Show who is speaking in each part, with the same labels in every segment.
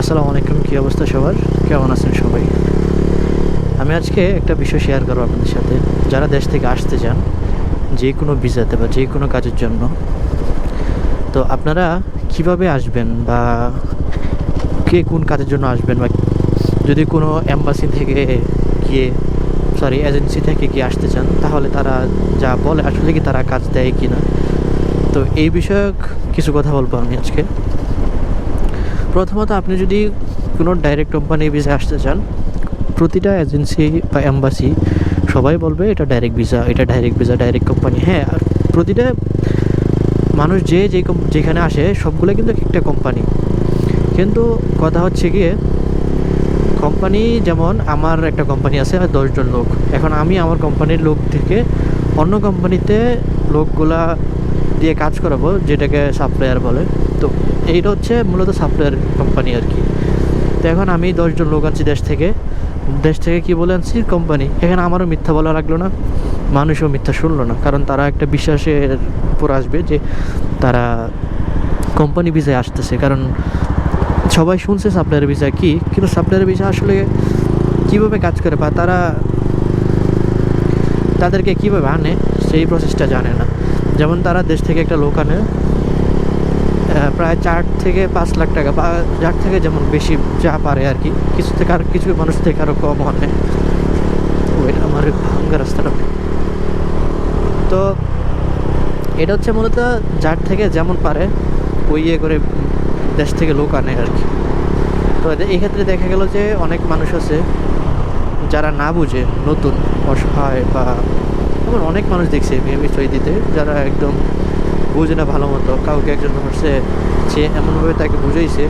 Speaker 1: আসসালামু আলাইকুম, কী অবস্থা সবার? কেমন আছেন সবাই? আমি আজকে একটা বিষয় শেয়ার করব আপনাদের সাথে। যারা দেশ থেকে আসতে চান, যে কোনো ভিসাতে বা যে কোনো কাজের জন্য, তো আপনারা কীভাবে আসবেন বা কে কোন কাজের জন্য আসবেন বা যদি কোনো অ্যাম্বাসি থেকে গিয়ে সরি এজেন্সি থেকে গিয়ে আসতে চান, তাহলে তারা যা বলে, আসলে কি তারা কাজ দেয় কি না তো এই বিষয়ক কিছু কথা বলব আমি আজকে। প্রথমত আপনি যদি কোনো ডাইরেক্ট কোম্পানি ভিসা আসতে চান, প্রতিটা এজেন্সি বা অ্যাম্বাসি সবাই বলবে এটা ডাইরেক্ট ভিসা এটা ডাইরেক্ট ভিসা ডাইরেক্ট কোম্পানি হ্যাঁ আর প্রতিটা মানুষ যে যে যেখানে আসে সবগুলো কিন্তু একটা কোম্পানি কিন্তু কথা হচ্ছে গিয়ে কোম্পানি যেমন আমার একটা কোম্পানি আছে, আর দশজন লোক। এখন আমি আমার কোম্পানির লোক থেকে অন্য কোম্পানিতে লোকগুলা দিয়ে কাজ করাবো, যেটাকে সাপ্লায়ার বলে। তো এইটা হচ্ছে মূলত সাপ্লায়ার কোম্পানি আর কি। তো এখন আমি দশজন লোক আনছি দেশ থেকে। দেশ থেকে কি বলে আনছি? কোম্পানি এখানে আমারও মিথ্যা বলা লাগল না, মানুষও মিথ্যা শুনলো না। কারণ তারা একটা বিশ্বাসের উপর আসবে যে তারা কোম্পানি ভিসায় আসতেছে। কারণ সবাই শুনছে সাপ্লায়ার ভিসা কি, কিন্তু সাপ্লায়ার ভিসা আসলে কীভাবে কাজ করে বা তারা তাদেরকে কীভাবে আনে, সেই প্রসেসটা জানে না। যেমন তারা দেশ থেকে একটা লোক আনে প্রায় চার থেকে পাঁচ লাখ টাকা, বা যার থেকে যেমন বেশি যা পারে আর কি, কিছু থেকে আর কিছু মানুষ থেকে আরও কম আনে। ওই আমার ভাঙ্গা রাস্তাটা। তো এটা হচ্ছে মূলত যার থেকে যেমন পারে, ওই ইয়ে করে দেশ থেকে লোক আনে আর কি। তো এতে- এই ক্ষেত্রে দেখা গেল যে অনেক মানুষ আছে যারা না বুঝে নতুন অসহায় বা এমন অনেক মানুষ দেখছে মেয়ে বিষয় দিতে যারা একদম বুঝে না ভালো মতো, কাউকে একজন হচ্ছে সে এমনভাবে তাকে বুঝাইছে,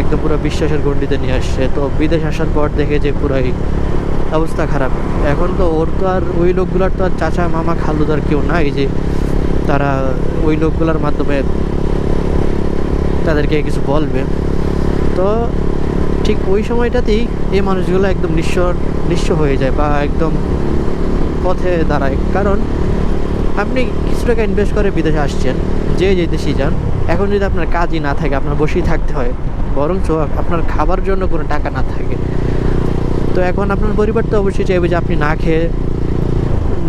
Speaker 1: একদম পুরো বিশ্বাসের গণ্ডিতে নিয়ে আসছে। তো বিদেশ আসার পর দেখে যে পুরাই অবস্থা খারাপ। এখন তো ওর তো আর ওই লোকগুলার তো আর চাচা, মামা, খালুদার কেউ নাই যে তারা ওই লোকগুলোর মাধ্যমে তাদেরকে কিছু বলবে। তো ঠিক ওই সময়টাতেই এই মানুষগুলো একদম নিঃস্ব নিঃস্ব হয়ে যায় বা একদম পথে দাঁড়ায়। কারণ আপনি কিছু টাকা ইনভেস্ট করে বিদেশে আসছেন, যে যে দেশেই যান, এখন যদি আপনার কাজই না থাকে, আপনার বসেই থাকতে হয়। বরঞ্চ আপনার খাবার জন্য কোনো টাকা না থাকে। তো এখন আপনার পরিবার তো অবশ্যই চাইবে যে আপনি না খেয়ে,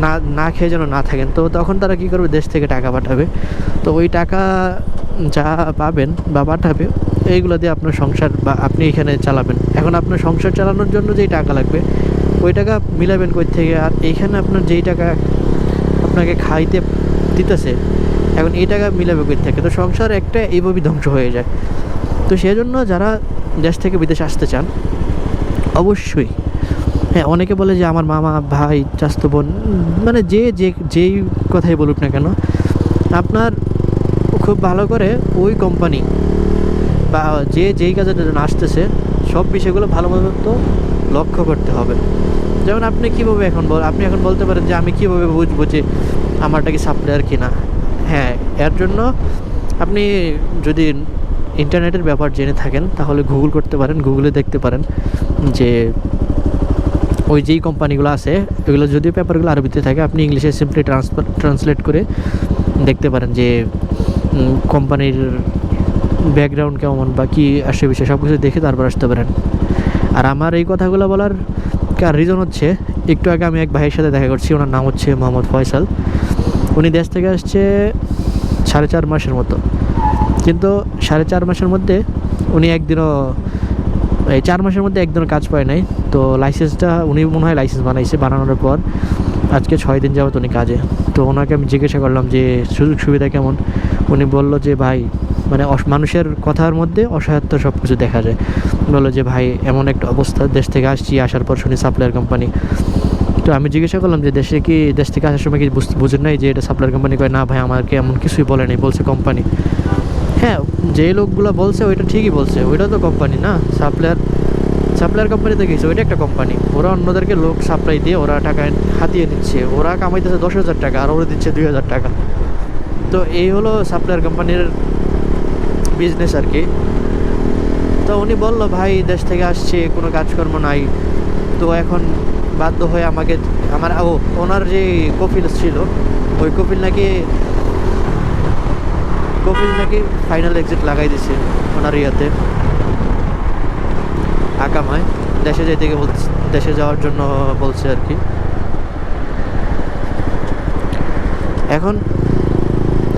Speaker 1: না না খেয়ে যেন না থাকেন। তো তখন তারা কী করবে? দেশ থেকে টাকা পাঠাবে। তো ওই টাকা যা পাবেন বা পাঠাবে এইগুলো দিয়ে আপনার সংসার বা আপনি এখানে চালাবেন। এখন আপনার সংসার চালানোর জন্য যেই টাকা লাগবে, ওই টাকা মিলাবেন কই থেকে? আর এইখানে আপনার যেই টাকা আপনাকে খাইতে দিতেছে, এখন এই টাকা মিলাবে কই থেকে? তো সংসার একটা এইভাবেই ধ্বংস হয়ে যায়। তো সেই জন্য যারা দেশ থেকে বিদেশে আসতে চান, অবশ্যই হ্যাঁ অনেকে বলে যে আমার মামা, ভাই চাস্তো বোন মানে যে যে, যেই কথাই বলুক না কেন, আপনার খুব ভালো করে ওই কোম্পানি বা যে যেই কাজের জন্য আসতেছে, সব বিষয়গুলো ভালো মতো লক্ষ্য করতে হবে। যেমন আপনি কীভাবে এখন বল আপনি এখন বলতে পারেন যে আমি কীভাবে বুঝব যে আমারটা কি সাপ্লায়ার কিনা? হ্যাঁ এর জন্য আপনি যদি ইন্টারনেটের ব্যাপার জেনে থাকেন, তাহলে গুগল করতে পারেন গুগলে দেখতে পারেন যে ওই যেই কোম্পানিগুলো আছে ওইগুলো যদিও পেপারগুলো আরবিতে থাকে, আপনি ইংলিশে সিম্পলি ট্রান্সফার ট্রান্সলেট করে দেখতে পারেন যে কোম্পানির ব্যাকগ্রাউন্ড কেমন, বা কী আসে বিষয় সব কিছু দেখে তারপর আসতে পারেন। আর আমার এই কথাগুলো বলার কার রিজন হচ্ছে, একটু আগে আমি এক ভাইয়ের সাথে দেখা করছি, ওনার নাম হচ্ছে মোহাম্মদ ফয়সাল। উনি দেশ থেকে আসছে সাড়ে চার মাসের মতো। কিন্তু সাড়ে চার মাসের মধ্যে উনি একদিনও, এই চার মাসের মধ্যে একদিনও কাজ পায় নাই। তো লাইসেন্সটা উনি মনে হয় লাইসেন্স বানাইছে, বানানোর পর। আজকে ছয় দিন যাবত উনি কাজে। তো ওনাকে আমি জিজ্ঞাসা করলাম যে, সুযোগ সুবিধা কেমন? উনি বলল যে, ভাই মানে মানুষের কথার মধ্যে অসহায়ত্ব সব কিছু দেখা যায়। বলল যে, ভাই, এমন একটা অবস্থা, দেশ থেকে আসছি, আসার পর শুনি সাপ্লায়ার কোম্পানি। তো আমি জিজ্ঞাসা করলাম যে, দেশে কি, দেশ থেকে আসার সময় কি বুঝ- নাই যে, এটা সাপ্লায়ার কোম্পানি? কয়, না ভাই, আমাকে এমন কিছুই বলে নাই, বলছে কোম্পানি। হ্যাঁ যে লোকগুলো বলছে, ওইটা ঠিকই বলছে, ওইটা তো কোম্পানি না সাপ্লায়ার সাপ্লায়ার কোম্পানি কোম্পানিতে গেছে, ওইটা একটা কোম্পানি ওরা অন্যদেরকে লোক সাপ্লাই দিয়ে ওরা টাকা হাতিয়ে নিচ্ছে। ওরা কামাইতেছে দশ হাজার টাকা, আর ওরা দিচ্ছে দুই হাজার টাকা। তো এই হলো সাপ্লায়ার কোম্পানির বিজনেস আর কি তো উনি বলল, ভাই, দেশ থেকে আসছে, কোনো কাজকর্ম নাই। তো এখন বাধ্য হয়ে আমাকে, আমার, ও, ওনার যে কপিল ছিল, ওই কপিল নাকি কপিল নাকি ফাইনাল এক্সিট লাগাই দিছে ওনার ইয়াতে। আকামায় দেশে যেতে বলছে, দেশে যাওয়ার জন্য বলছে আর কি। এখন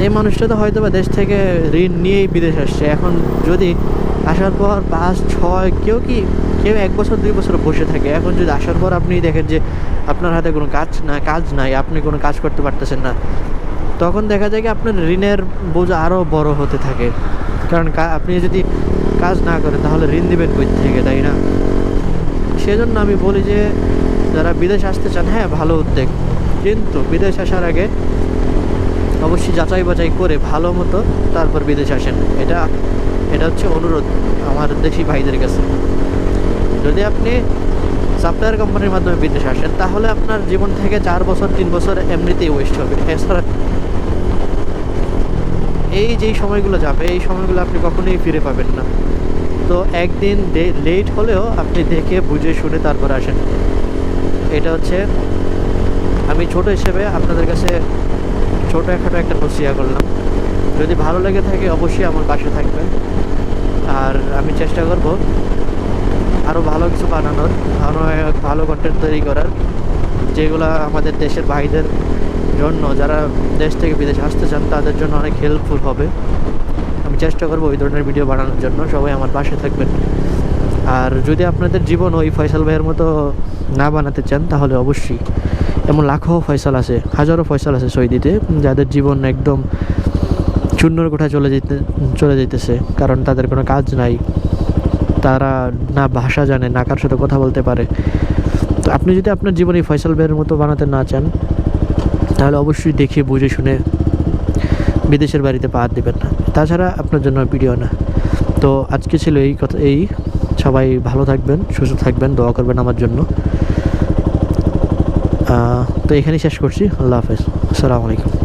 Speaker 1: এই মানুষটা তো হয়তো বা দেশ থেকে ঋণ নিয়েই বিদেশ আসছে। এখন যদি আসার পর পাঁচ, ছয়, কেউ কি, কেউ এক বছর, দুই বছর বসে থাকে। এখন যদি আসার পর আপনি দেখেন যে আপনার হাতে কোনো কাজ না, কাজ নাই, আপনি কোনো কাজ করতে পারতেছেন না, তখন দেখা যায় কি আপনার ঋণের বোঝা আরও বড় হতে থাকে। কারণ আপনি যদি কাজ না করেন তাহলে ঋণ দিবেন কই থেকে, তাই না? সেজন্য আমি বলি যে, যারা বিদেশ আসতে চান হ্যাঁ ভালো উদ্যোগ। কিন্তু বিদেশ আসার আগে অবশ্যই যাচাই বাছাই করে ভালো মতো তারপর বিদেশ আসেন। এটা এটা হচ্ছে অনুরোধ আমার দেশি ভাইদের কাছে। যদি আপনি সাপ্লায়ার কোম্পানির মাধ্যমে বিদেশ আসেন, তাহলে আপনার জীবন থেকে চার বছর, তিন বছর এমনিতেই ওয়েস্ট হবে। এছাড়া এই যেই সময়গুলো যাবে, এই সময়গুলো আপনি কখনোই ফিরে পাবেন না। তো একদিন লেট হলেও আপনি দেখে, বুঝে, শুনে তারপর আসেন। এটা হচ্ছে, আমি ছোট হিসেবে আপনাদের কাছে ছোটো খাটো একটা নসিয়া করলাম। যদি ভালো লেগে থাকে, অবশ্যই আমার পাশে থাকবেন। আর আমি চেষ্টা করব আরও ভালো কিছু বানানোর আরও ভালো কন্টেন্ট তৈরি করার, যেগুলো আমাদের দেশের ভাইদের জন্য যারা দেশ থেকে বিদেশে আসতে চান, তাদের জন্য অনেক হেল্পফুল হবে। আমি চেষ্টা করব ওই ধরনের ভিডিও বানানোর জন্য। সবাই আমার পাশে থাকবেন। আর যদি আপনাদের জীবন ওই ফয়সাল ভাইয়ের মতো না বানাতে চান, তাহলে অবশ্যই। এমন লাখো ফয়সাল আছে, হাজারো ফয়সাল আছে সৌদিতে, যাদের জীবন একদম শূন্যর কোঠায় চলে যেতে, চলে যেতেছে কারণ তাদের কোনো কাজ নাই। তারা না ভাষা জানে, না কার সাথে কথা বলতে পারে। তো আপনি যদি আপনার জীবনে ফয়সাল ভাইয়ের মতো বানাতে না চান তাহলে অবশ্যই দেখে, বুঝে শুনে বিদেশের বাড়িতে পা দেবেন না। তাছাড়া আপনার জন্য ভিডিও না। তো আজকে ছিল এই কথা, এই। সবাই ভালো থাকবেন, সুস্থ থাকবেন, দোয়া করবেন আমার জন্য। তো এখানেই শেষ করছি। আল্লাহ হাফেজ। আসসালামু আলাইকুম।